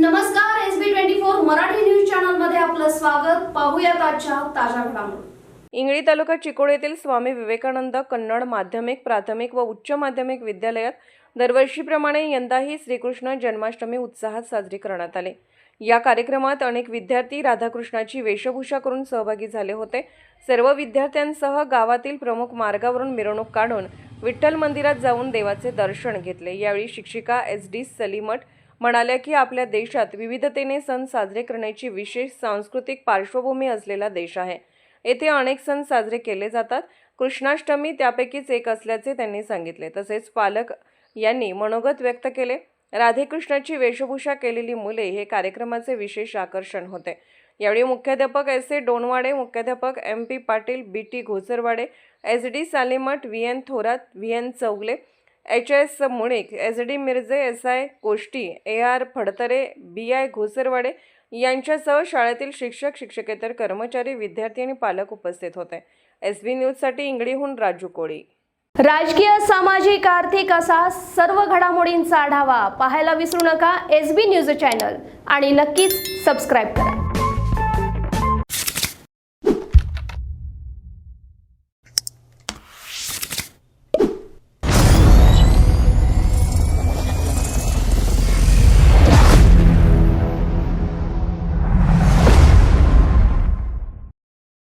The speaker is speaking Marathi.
नमस्कार S B twenty four Marathi news चॅनलमध्ये आपलं स्वागत. पाहूया आजच्या ताज्या घडामोडी. इंगळी तालुका चिकोड येथील स्वामी विवेकानंद कन्नड माध्यमिक प्राथमिक व उच्च माध्यमिक विद्यालयात दरवर्षीप्रमाणे यंदाही श्रीकृष्ण जन्माष्टमी उत्साहात साजरी करण्यात आले. या कार्यक्रमात अनेक विद्यार्थी राधाकृष्णाची वेशभूषा करून सहभागी झाले होते. सर्व विद्यार्थ्यांसह गावातील प्रमुख मार्गावरून मिरवणूक काढून विठ्ठल मंदिरात जाऊन देवाचे दर्शन घेतले. यावेळी शिक्षिका एस डी सलीमठ म्हणाल्या की आपल्या देशात विविधतेने सण साजरे करण्याची विशेष सांस्कृतिक पार्श्वभूमी असलेला देश आहे. येथे अनेक सण साजरे केले जातात. कृष्णाष्टमी त्यापैकीच एक असल्याचे त्यांनी सांगितले. तसेच पालक यांनी मनोगत व्यक्त केले. राधेकृष्णाची वेशभूषा केलेली मुले हे कार्यक्रमाचे विशेष आकर्षण होते. यावेळी मुख्याध्यापक एस ए डोणवाडे मुख्याध्यापक M P Patil B T Ghosarwade S D Salemath V N Thorat V N Chougale H S Munik S D Mirje S I Koshti A R Phadtare B I Ghosarwade यांच्यासह शाळेतील शिक्षक शिक्षकेतर कर्मचारी विद्यार्थी आणि पालक उपस्थित होते. एस बी न्यूजसाठी इंगडीहून राजू कोळी. राजकीय सामाजिक आर्थिक असा सर्व घडामोडींचा आढावा पाहायला विसरू नका एस बी न्यूज चॅनल आणि नक्कीच सबस्क्राईब करा.